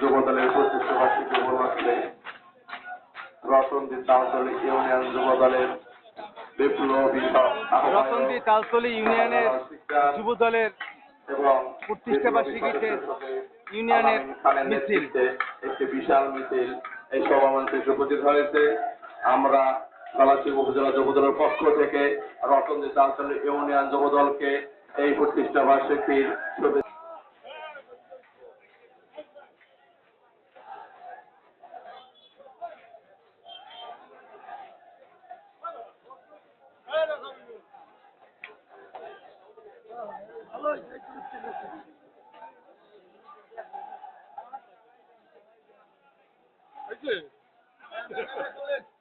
যুবদলের বার্ষিকী উপলক্ষে রতনদী তালতলী ইউনিয়ন যুবদলের বিপ্লবী রতনদী তালতলী ইউনিয়নের যুব দলের এবং প্রতিষ্ঠা বার্ষিকীতে ইউনিয়নের মিছিল। একটি বিশাল মিছিল এই সভামঞ্চে উপস্থিত হয়েছে আমরা গলাচি উপজেলা যুবদলের পক্ষ থেকে রতনদী তালতলী ইউনিয়ন যুবদলকে এই প্রতিষ্ঠা বার্ষিকীর শুভেচ্ছা হয়েছে